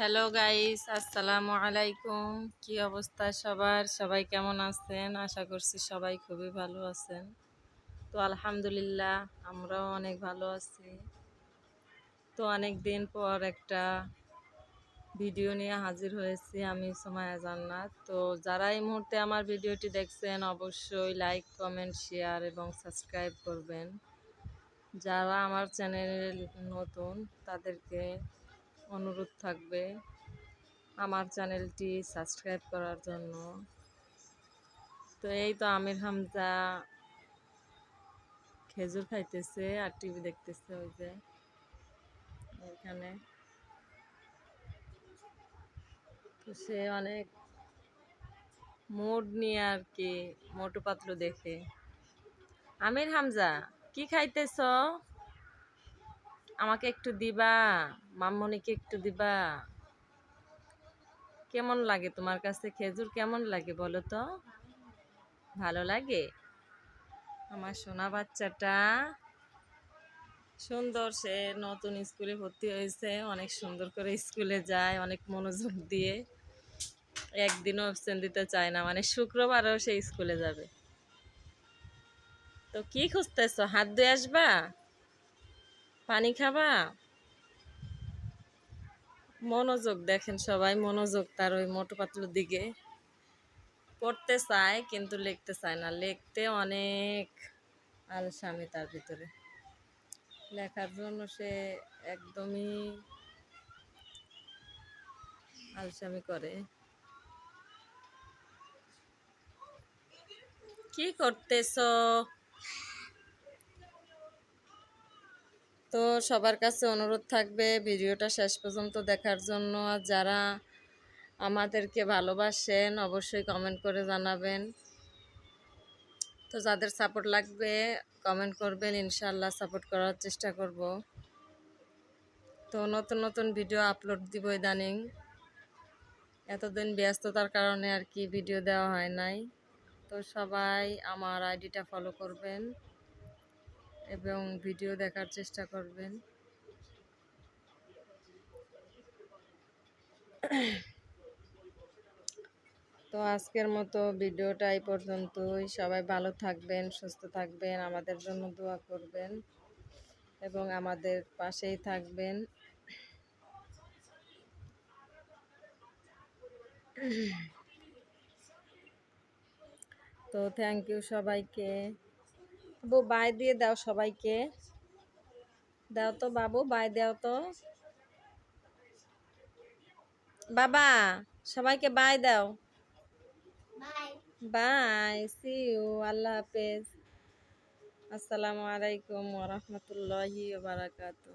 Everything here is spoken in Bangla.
হ্যালো গাইস আসসালামু আলাইকুম কি অবস্থা সবার? সবাই কেমন আছেন? আশা করছি সবাই খুবই ভালো আছেন। তো আলহামদুলিল্লাহ, আমরাও অনেক ভালো আছি। তো অনেক দিন পর একটা ভিডিও নিয়ে হাজির হয়েছি আমি সোমায়া জান্নাত। তো যারা এই মুহূর্তে আমার ভিডিওটি দেখছেন, অবশ্যই লাইক কমেন্ট শেয়ার এবং সাবস্ক্রাইব করবেন। যারা আমার চ্যানেল নতুন, তাদেরকে অনুরোধ থাকবে আমার চ্যানেলটি সাবস্ক্রাইব করার জন্য। তো এই তো আমির হামজা খেজুর খাইতেছে আর টিভি দেখতেছে ওই যে তো সে অনেক মোড নিয়ে আর কি, মোটু পাতলু দেখে। আমির হামজা, কি খাইতেছ? আমাকে একটু দিবা? মাম্মনিকে একটু দিবা? কেমন লাগে তোমার কাছে? খেজুর কেমন লাগে বলো তো? ভালো লাগে? আমার সোনা বাচ্চাটা সুন্দর, সে নতুন স্কুলে ভর্তি হয়েছে, অনেক সুন্দর করে স্কুলে যায়, অনেক মনোযোগ দিয়ে। একদিনও অপশন দিতে চায় না মানে শুক্রবারও সে স্কুলে যাবে। তো কি খুঁজতেছ? হাত ধুয়ে আসবা? পানি খাবা? মনোযোগ দেখেন সবাই, মনোযোগ তার ওই মোটো পাতলুর দিকে। পড়তে চায়, কিন্তু লিখতে চায় না। লিখতে অনেক আলসামি তার ভিতরে। লেখার জন্য সে একদমই আলসামি করে। কি করতেছো? তো সবার কাছে অনুরোধ থাকবে ভিডিওটা শেষ পর্যন্ত দেখার জন্য। যারা আমাদেরকে ভালোবাসেন, অবশ্যই কমেন্ট করে জানাবেন। তো যাদের সাপোর্ট লাগবে কমেন্ট করবেন ইনশাল্লাহ সাপোর্ট করার চেষ্টা করব। তো নতুন নতুন ভিডিও আপলোড দিব ইদানিং। এতদিন ব্যস্ততার কারণে আর কি ভিডিও দেওয়া হয় নাই। তো সবাই আমার আইডিটা ফলো করবেন। এবং ভিডিও দেখার চেষ্টা করবেন। তো আজকের মতো ভিডিওটা এই পর্যন্তই। সবাই ভালো থাকবেন, সুস্থ থাকবেন, আমাদের জন্য দোয়া করবেন এবং আমাদের পাশেই থাকবেন। তো থ্যাংক ইউ সবাইকে। বাবু বাই দিয়ে দাও সবাইকে। দাও তো বাবু বাই দাও তো। বাবা সবাইকে বাই দাও। বাই। সি ইউ আল্লাহ হাফেজ। আসসালামু আলাইকুম ওরহমতুল্লাহি বারাকাতু